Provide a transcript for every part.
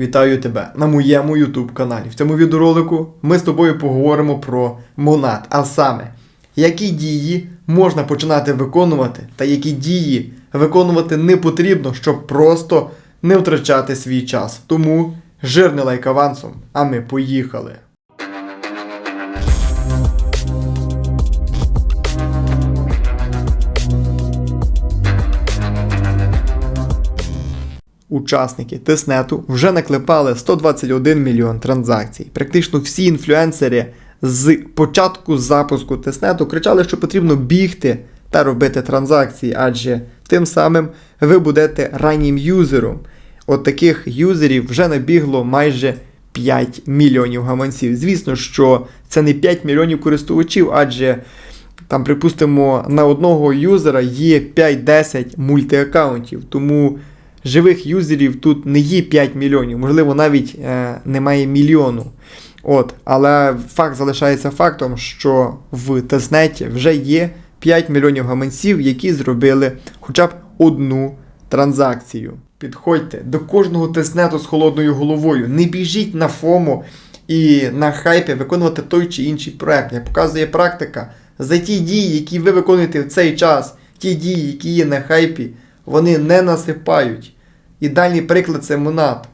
Вітаю тебе на моєму YouTube каналі. В цьому відеоролику ми з тобою поговоримо про Монад, а саме, які дії можна починати виконувати, та які дії виконувати не потрібно, щоб просто не втрачати свій час. Тому жирний лайк авансом, а ми поїхали. Учасники Теснету вже наклепали 121 мільйон транзакцій. Практично всі інфлюенсери з початку запуску Теснету кричали, що потрібно бігти та робити транзакції, адже тим самим ви будете раннім юзером. От таких юзерів вже набігло майже 5 мільйонів гаманців. Звісно, що це не 5 мільйонів користувачів, адже там, припустимо, на одного юзера є 5-10 мультиаккаунтів. Тому живих юзерів тут не є 5 мільйонів, можливо, навіть е, немає мільйону. От, Але факт залишається фактом, що в Теснеті вже є 5 мільйонів гаманців, які зробили хоча б одну транзакцію. Підходьте до кожного теснету з холодною головою. Не біжіть на ФОМО і на хайпі виконувати той чи інший проект. Як показує практика, за ті дії, які ви виконуєте в цей час, ті дії, які є на хайпі, вони не насипають. Ідеальний приклад це Монад.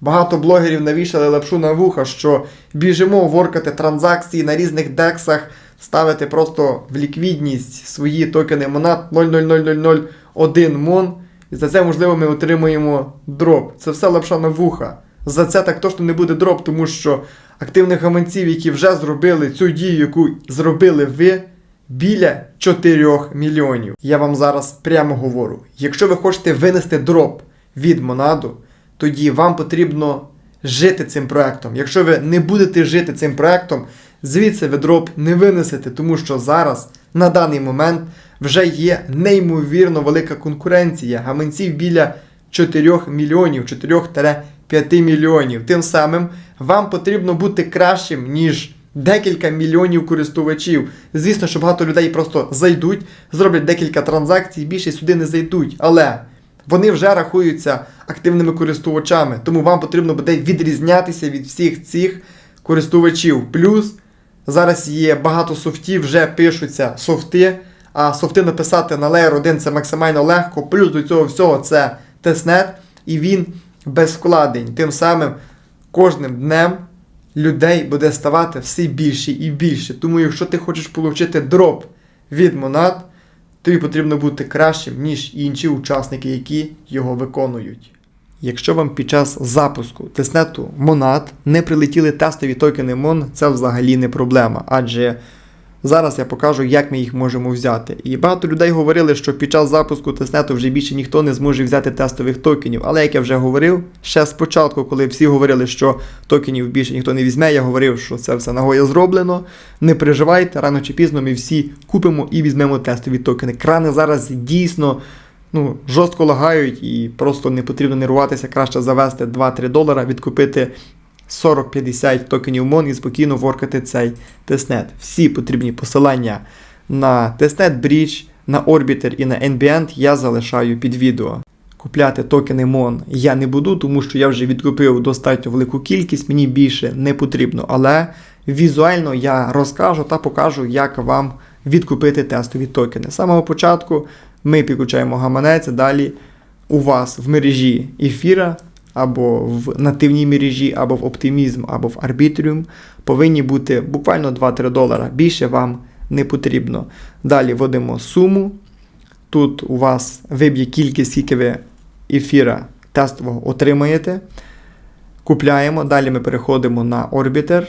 Багато блогерів навішали лапшу на вуха, що біжимо воркати транзакції на різних дексах, ставити просто в ліквідність свої токени Монад 0,00001 мон. І за це, можливо, ми отримуємо дроп. Це все лапша на вуха. За це так точно не буде дроп, тому що активних гаманців, які вже зробили цю дію, яку зробили ви, біля 4 мільйонів. Я вам зараз прямо говорю: якщо ви хочете винести дроп від Монаду, тоді вам потрібно жити цим проектом. Якщо ви не будете жити цим проектом, звідси ви дроп не винесете, тому що зараз, на даний момент, вже є неймовірно велика конкуренція. Гаманців біля 4 мільйонів, 4-5 мільйонів. Тим самим вам потрібно бути кращим, ніж декілька мільйонів користувачів. Звісно, що багато людей просто зайдуть, зроблять декілька транзакцій, більше сюди не зайдуть. Але вони вже рахуються активними користувачами, тому вам потрібно буде відрізнятися від всіх цих користувачів. Плюс зараз є багато софтів, вже пишуться софти. А софти написати на Layer 1 це максимально легко. Плюс до цього всього це тестнет, і він без вкладень. Тим самим кожним днем людей буде ставати все більше і більше. Тому, якщо ти хочеш отримати дроп від Монад, тобі потрібно бути кращим, ніж інші учасники, які його виконують. Якщо вам під час запуску тестнету Монад не прилетіли тестові токени Мон, це взагалі не проблема, адже зараз я покажу, як ми їх можемо взяти. І багато людей говорили, що під час запуску тестнету вже більше ніхто не зможе взяти тестових токенів. Але як я вже говорив, ще спочатку, коли всі говорили, що токенів більше ніхто не візьме, я говорив, що це все нагоя зроблено. Не переживайте, рано чи пізно ми всі купимо і візьмемо тестові токени. Крани зараз дійсно ну, жорстко лагають і просто не потрібно нервуватися, краще завести 2-3 долара, відкупити 40-50 токенів МОН і спокійно воркати цей тестнет. Всі потрібні посилання на тестнет Bridge, на Orbiter і на NBN я залишаю під відео. Купляти токени МОН я не буду, тому що я вже відкупив достатньо велику кількість, мені більше не потрібно. Але візуально я розкажу та покажу, як вам відкупити тестові токени. З самого початку ми підключаємо гаманець, далі у вас в мережі ефіра або в нативній мережі, або в Optimism, або в Arbitrium повинні бути буквально 2-3 долара. Більше вам не потрібно. Далі вводимо суму. Тут у вас виб'є кількість, скільки ви ефіра тестового отримаєте. Купляємо. Далі ми переходимо на Orbiter.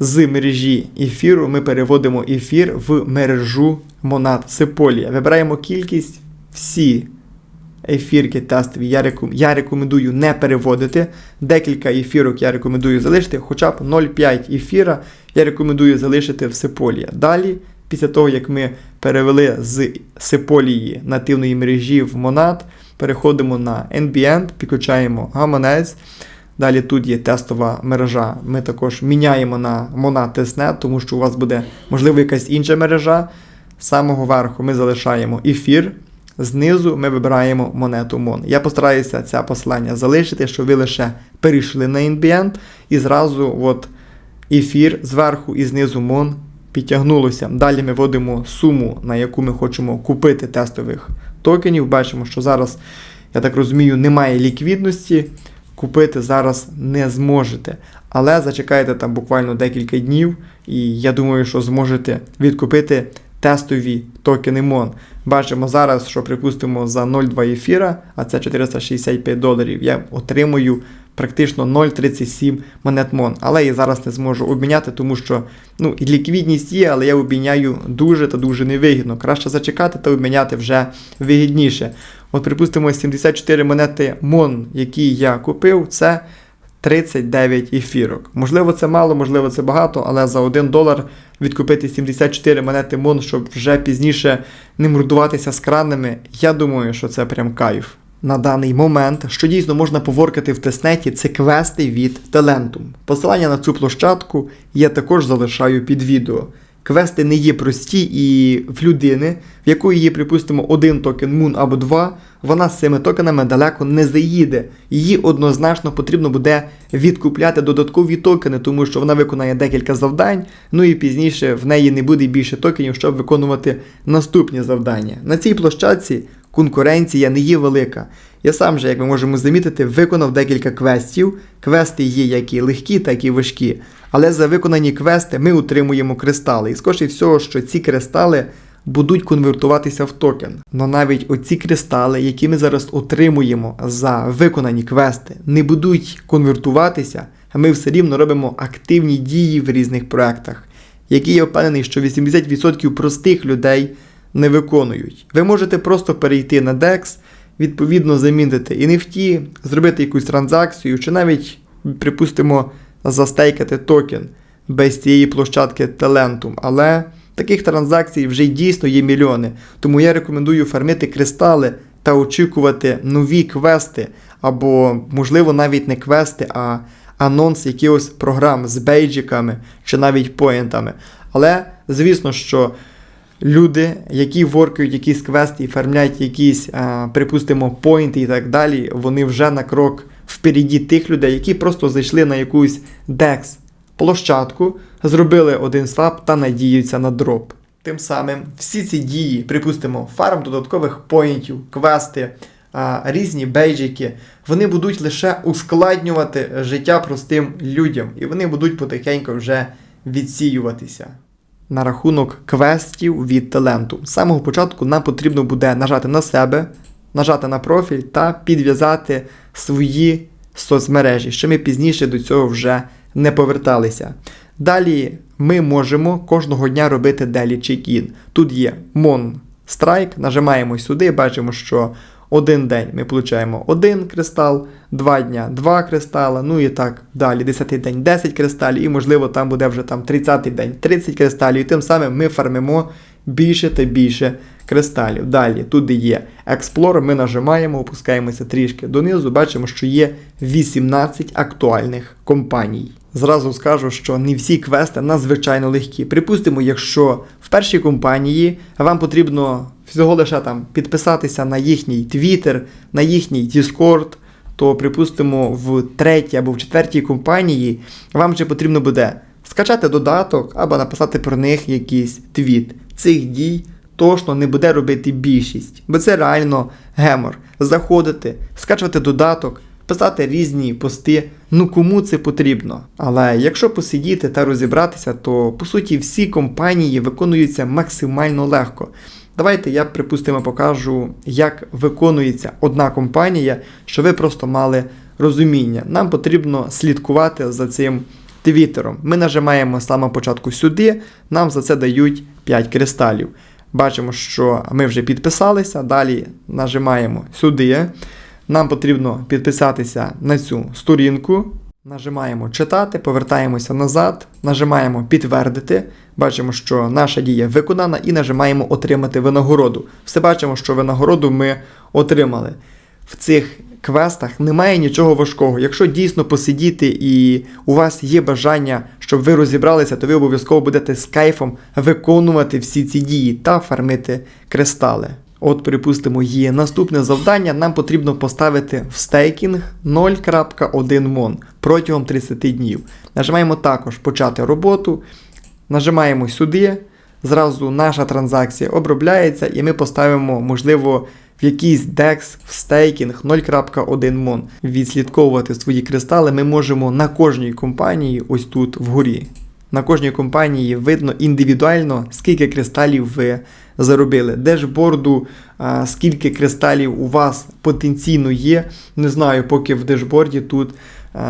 З мережі ефіру ми переводимо ефір в мережу Monad Sepolia. Вибираємо кількість всі ефірки тестові. Я, реком... я рекомендую не переводити. Декілька ефірок я рекомендую залишити, хоча б 0,5 ефіра я рекомендую залишити в Sepolia. Далі, після того, як ми перевели з Sepolia нативної мережі в Monad, переходимо на NBN, підключаємо гаманець. Далі тут є тестова мережа. Ми також міняємо на Monad Testnet, тому що у вас буде, можливо, якась інша мережа. З самого верху ми залишаємо ефір. Знизу ми вибираємо монету MON. Я постараюся це посилання залишити, щоб ви лише перейшли на Ambient і зразу от ефір зверху і знизу MON підтягнулося. Далі ми вводимо суму, на яку ми хочемо купити тестових токенів. Бачимо, що зараз, я так розумію, немає ліквідності. Купити зараз не зможете. Але зачекайте там буквально декілька днів, і я думаю, що зможете відкупити тестові токени MON. Бачимо зараз, що припустимо за 0,2 ефіра, а це 465 доларів. Я отримую практично 0,37 монет MON. Але я зараз не зможу обміняти, тому що ну, ліквідність є, але я обміняю дуже та дуже невигідно. Краще зачекати та обміняти вже вигідніше. От, припустимо, 74 монети MON, які я купив, це 39 ефірок. Можливо, це мало, можливо, це багато, але за 1 долар відкупити 74 монети Мон, щоб вже пізніше не мордуватися з кранами, я думаю, що це прям кайф. На даний момент, що дійсно можна поворкати в тестнеті, це квести від Talentum. Посилання на цю площадку я також залишаю під відео. Квести не є прості, і в людини, в якої є, припустимо, один токен Moon або два, вона з цими токенами далеко не заїде. Її однозначно потрібно буде відкупляти додаткові токени, тому що вона виконає декілька завдань, ну і пізніше в неї не буде більше токенів, щоб виконувати наступні завдання. На цій площадці конкуренція не є велика. Я сам же, як ми можемо замітити, виконав декілька квестів. Квести є як і легкі, так і важкі. Але за виконані квести ми утримуємо кристали. І скоріше всього, що ці кристали будуть конвертуватися в токен. Но навіть оці кристали, які ми зараз отримуємо за виконані квести, не будуть конвертуватися, а ми все рівно робимо активні дії в різних проектах, які я впевнений, що 80% простих людей не виконують. Ви можете просто перейти на DEX, відповідно замінити NFT, зробити якусь транзакцію, чи навіть, припустимо, застейкати токен без цієї площадки Talentum. Але таких транзакцій вже дійсно є мільйони. Тому я рекомендую фармити кристали та очікувати нові квести, або, можливо, навіть не квести, а анонс якихось програм з бейджиками чи навіть поінтами. Але, звісно, що. Люди, які воркають якісь квести і фармлять якісь, припустимо, поінти і так далі, вони вже на крок впереді тих людей, які просто зайшли на якусь DEX площадку, зробили один свап та надіються на дроп. Тим самим всі ці дії, припустимо, фарм додаткових поінтів, квести, різні бейджики, вони будуть лише ускладнювати життя простим людям, і вони будуть потихеньку вже відсіюватися. На рахунок квестів від таленту. З самого початку нам потрібно буде нажати на себе, нажати на профіль та підв'язати свої соцмережі, що ми пізніше до цього вже не поверталися. Далі ми можемо кожного дня робити делі чек-ін. Тут є Mon Strike, нажимаємо сюди, бачимо, що один день ми получаємо один кристал, два дня два кристала, ну і так далі. Десятий день 10 кристалів, і можливо там буде вже там 30-й день 30 кристалів. І тим самим ми фармимо більше та більше кристалів. Далі, тут є Explore, ми нажимаємо, опускаємося трішки донизу, бачимо, що є 18 актуальних компаній. Зразу скажу, що не всі квести надзвичайно легкі. Припустимо, якщо в першій компанії вам потрібно всього лише там підписатися на їхній Twitter, на їхній Discord, то припустимо в третій або в четвертій компанії вам вже потрібно буде скачати додаток або написати про них якийсь твіт. Цих дій точно не буде робити більшість, бо це реально гемор. Заходити, скачувати додаток, писати різні пости. Ну кому це потрібно? Але якщо посидіти та розібратися, то по суті всі компанії виконуються максимально легко. Давайте я, припустимо, покажу, як виконується одна компанія, що ви просто мали розуміння. Нам потрібно слідкувати за цим твіттером. Ми нажимаємо з самого початку сюди, нам за це дають 5 кристалів. Бачимо, що ми вже підписалися. Далі нажимаємо сюди. Нам потрібно підписатися на цю сторінку. Нажимаємо читати, повертаємося назад, нажимаємо підтвердити. Бачимо, що наша дія виконана, і нажимаємо отримати винагороду. Все бачимо, що винагороду ми отримали. В цих квестах немає нічого важкого. Якщо дійсно посидіти і у вас є бажання, щоб ви розібралися, то ви обов'язково будете з кайфом виконувати всі ці дії та фармити кристали. От, припустимо, є наступне завдання. Нам потрібно поставити в стейкінг 0.1 мон протягом 30 днів. Нажимаємо також почати роботу. Нажимаємо сюди. Зразу наша транзакція обробляється, і ми поставимо, можливо, в якийсь DEX в стейкінг 0.1 мон. Відслідковувати свої кристали ми можемо на кожній компанії, ось тут вгорі. На кожній компанії видно індивідуально, скільки кристалів ви заробили. Дешборду, скільки кристалів у вас потенційно є. Не знаю, поки в дешборді тут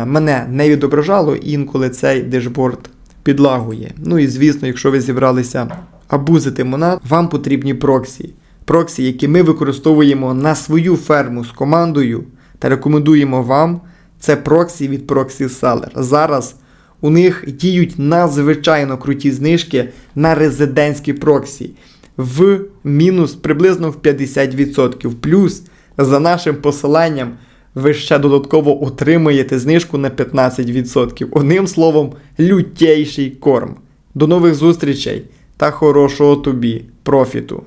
мене не відображало, інколи цей дешборд підлагує. Ну і звісно, якщо ви зібралися абузити монад, вам потрібні проксі. Проксі, які ми використовуємо на свою ферму з командою та рекомендуємо вам. Це проксі від Proxy Seller. Зараз у них діють надзвичайно круті знижки на резидентські проксі в мінус приблизно в 50%. Плюс за нашим посиланням ви ще додатково отримаєте знижку на 15%. Одним словом, лютейший корм. До нових зустрічей та хорошого тобі профіту!